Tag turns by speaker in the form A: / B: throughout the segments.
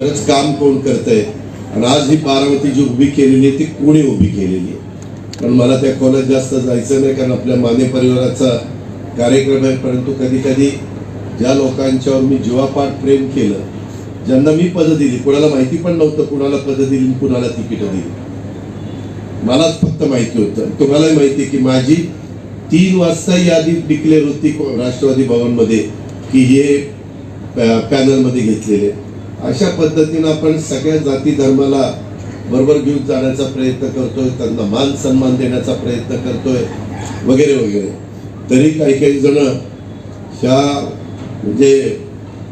A: खरंच काम कोण करतंय? आणि आज ही बारामती जी उभी केलेली आहे ती कोणी उभी केलेली आहे? पण मला त्या खोल्यात जास्त जायचं नाही कारण आपल्या माने परिवाराचा कार्यक्रम आहे. परंतु कधी कधी ज्या लोकांच्यावर मी जीवापाठ प्रेम केलं ज्यांना मी पदं दिली कुणाला माहिती पण नव्हतं कुणाला पदं दिली आणि कुणाला तिकीटं दिली. मलाच फक्त माहिती होतं. तुम्हालाही माहिती आहे की माझी तीन वाजता यादी डिक्लेअर होती राष्ट्रवादी भवनमध्ये की हे पॅनलमध्ये घेतलेले. अशा पद्धतीनं आपण सगळ्या जाती धर्माला बरोबर घेऊन जाण्याचा प्रयत्न करतोय त्यांना मान सन्मान देण्याचा प्रयत्न करतोय वगैरे वगैरे. तरी काही काही जण ह्या म्हणजे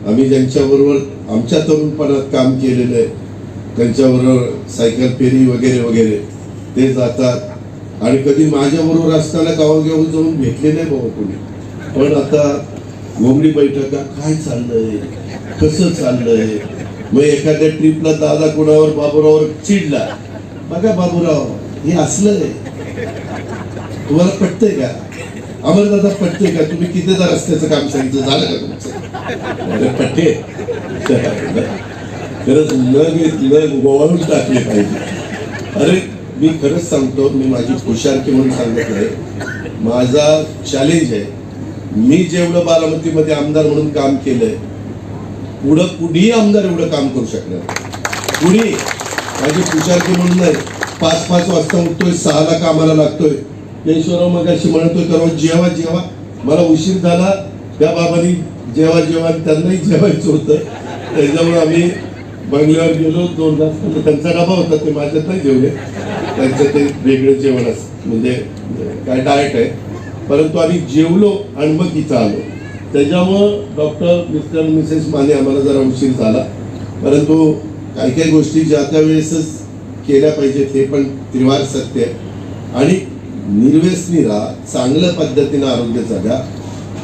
A: आम्ही ज्यांच्याबरोबर आमच्या तरुणपणात काम केलेलं आहे त्यांच्याबरोबर सायकल फेरी वगैरे वगैरे ते जातात. आणि कधी माझ्याबरोबर असताना गावागाव जाऊन भेटले नाही बाबा कोणी. पण आता घोंगडी बैठका काय चाललंय? कसं चाललंय? मग एखाद्या ट्रिपला दादा कोणावर बाबूरावर चिडला? बघा बाबूराव हे असलंय. तुम्हाला पटतंय का? आम्हाला दादा पटतंय का? तुम्ही कितीदा रस्त्याचं काम सांगितलं? झालं का तुमचं? अरे पट्टे खरंच लग लग गोवाळून टाकले पाहिजे. अरे मी खरंच सांगतो मी माझी खुशारकी म्हणून सांगत माझा चॅलेंज आहे. मी जेवढं बारामतीमध्ये आमदार म्हणून काम केलंय पुढं कुणीही आमदार एवढं काम करू शकणार कुणी? माझी हुशारकी म्हणून नाही पाच पाच वाजता उठतोय सहाला कामाला लागतोय. केशवराव मग अशी म्हणतोय तर जेव्हा जेव्हा मला उशीर झाला. त्या बाबांनी जेव्हा जेव्हा त्यांनाही जेवायचं होतं. त्याच्यामुळे आम्ही बंगल्यावर गेलो. दोन तास त्यांचा डबा होता ते माझ्यात नाही जेवले. त्यांचं ते वेगळं जेवण असं म्हणजे, म्हणजे काय डायट आहे. परंतु आम्ही जेवलो आणि मग इथं आलो. त्याच्यामुळं डॉक्टर मिस्टर मिसेस माने आम्हाला जरा उशीर झाला. परंतु काही काही गोष्टी ज्या त्या वेळेसच केल्या पाहिजेत हे पण त्रिवार सत्य आहे. आणि निर्व्यसनी राहा चांगल्या पद्धतीनं आरोग्य जगा.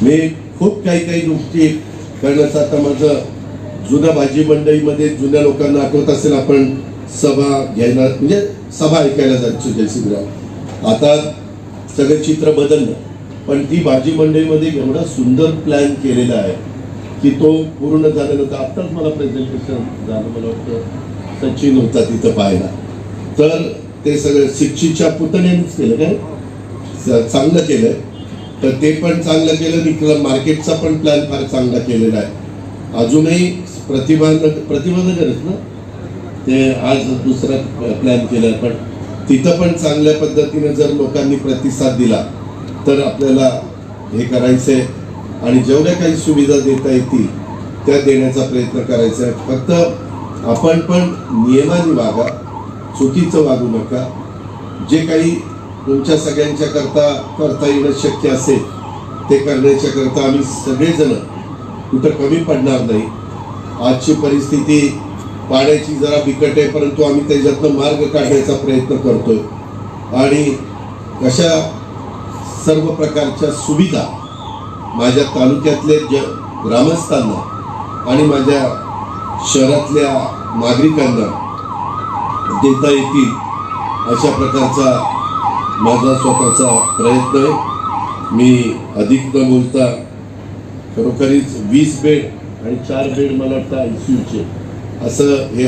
A: मी खूप काही काही गोष्टी करण्याचं आता माझं जुन्या भाजी मंडईमध्ये जुन्या लोकांना आठवत असेल आपण सभा घ्यायला म्हणजे सभा ऐकायला जायचो जयसिंगराव. आता सगळं चित्र बदललं. पण ती भाजी मंडईमध्ये एवढा सुंदर प्लॅन केलेला आहे की तो पूर्ण झाल्यानंतर आत्ताच मला प्रेझेंटेशन झालं मला वाटतं सचिन होता तिथं पाहायला. तर ते सगळं शिक्षीच्या पुतण्यानेच केलं काय? चांगलं केलं तर ते पण चांगलं केलं आणि मार्केटचा पण प्लॅन फार चांगला केलेला आहे. अजूनही प्रतिभा प्रतिबंधकच ना? ते आज दुसरा प्लॅन केला पण तिथं पण चांगल्या पद्धतीने जर लोकांनी प्रतिसाद दिला तर आपल्याला हे करायचंय. आणि जेवढ्या काही सुविधा देता येतील त्या देण्याचा प्रयत्न करायचा आहे. फक्त आपण पण नियमाने वागा चुकीचं वागू नका. जे काही तुमच्या सगळ्यांच्या करता करता येणं शक्य असेल ते करण्याच्या करता आम्ही सगळेजण कुठं कमी पडणार नाही. आजची परिस्थिती पाण्याची जरा बिकट आहे परंतु आम्ही त्याच्यातनं मार्ग काढण्याचा प्रयत्न करतोय. आणि कशा सर्व प्रकारच्या सुविधा माझ्या तालुक्यातले ज ग्रामस्थांना आणि माझ्या शहरातल्या नागरिकांना देता येतील अशा प्रकारचा माझा स्वतःचा प्रयत्न आहे. मी अधिक न बोलता खरोखरीच वीस बेड आणि चार बेड मला वाटतं आय सी यूचे असं हे